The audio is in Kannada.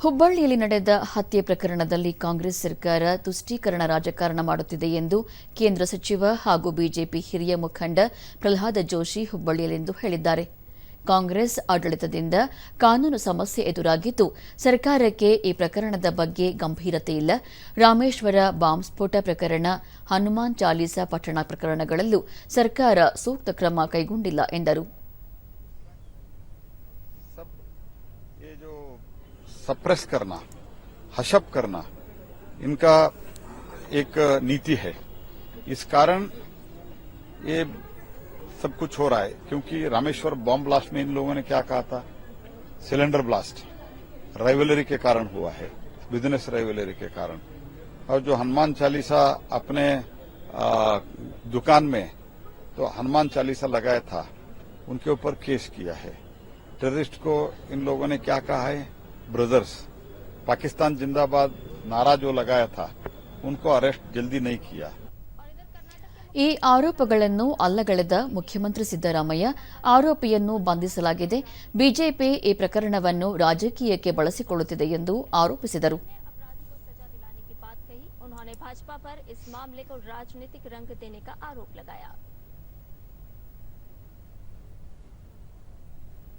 ಹುಬ್ಬಳ್ಳಿಯಲ್ಲಿ ನಡೆದ ಹತ್ಯೆ ಪ್ರಕರಣದಲ್ಲಿ ಕಾಂಗ್ರೆಸ್ ಸರ್ಕಾರ ತುಷ್ಟೀಕರಣ ರಾಜಕಾರಣ ಮಾಡುತ್ತಿದೆ ಎಂದು ಕೇಂದ್ರ ಸಚಿವ ಹಾಗೂ ಬಿಜೆಪಿ ಹಿರಿಯ ಮುಖಂಡ ಪ್ರಹ್ಲಾದ ಜೋಶಿ ಹುಬ್ಬಳ್ಳಿಯಲ್ಲಿಂದು ಹೇಳಿದ್ದಾರೆ. ಕಾಂಗ್ರೆಸ್ ಆಡಳಿತದಿಂದ ಕಾನೂನು ಸಮಸ್ಯೆ ಎದುರಾಗಿದ್ದು, ಸರ್ಕಾರಕ್ಕೆ ಈ ಪ್ರಕರಣದ ಬಗ್ಗೆ ಗಂಭೀರತೆ ಇಲ್ಲ. ರಾಮೇಶ್ವರ ಬಾಂಬ್ ಸ್ಫೋಟ ಪ್ರಕರಣ, ಹನುಮಾನ್ ಚಾಲೀಸಾ ಪಟ್ಟಣ ಪ್ರಕರಣಗಳಲ್ಲೂ ಸರ್ಕಾರ ಸೂಕ್ತ ಕ್ರಮ ಕೈಗೊಂಡಿಲ್ಲ ಎಂದರು. सप्रेस करना हशप करना इनका एक नीति है। इस कारण ये सब कुछ हो रहा है क्योंकि रामेश्वर बॉम्ब ब्लास्ट में इन लोगों ने क्या कहा था? सिलेंडर ब्लास्ट राइवलरी के कारण हुआ है बिज़नेस राइवलरी के कारण। और जो हनुमान चालीसा अपने आ, दुकान में तो हनुमान चालीसा लगाया था उनके ऊपर केस किया है। टेररिस्ट को इन लोगों ने क्या कहा है? ब्रदर्स पाकिस्तान जिंदाबाद नारा जो लगाया था उनको अरेस्ट जल्दी नहीं किया ಈ ಆರೋಪಗಳನ್ನು ಅಲ್ಲಗಳೆದ ಮುಖ್ಯಮಂತ್ರಿ ಸಿದ್ದರಾಮಯ್ಯ ಆರೋಪಿಯನ್ನು ಬಂಧಿಸಲಾಗಿದೆ ಬಿಜೆಪಿ ಈ ಪ್ರಕರಣವನ್ನು ರಾಜಕೀಯಕ್ಕೆ ಬಳಸಿಕೊಳ್ಳುತ್ತಿದೆ ಎಂದು ಆರೋಪಿಸಿದರು अपराधी को सजा दिलाने की बात कही उन्होंने भाजपा पर इस मामले को राजनीतिक रंग देने का आरोप लगाया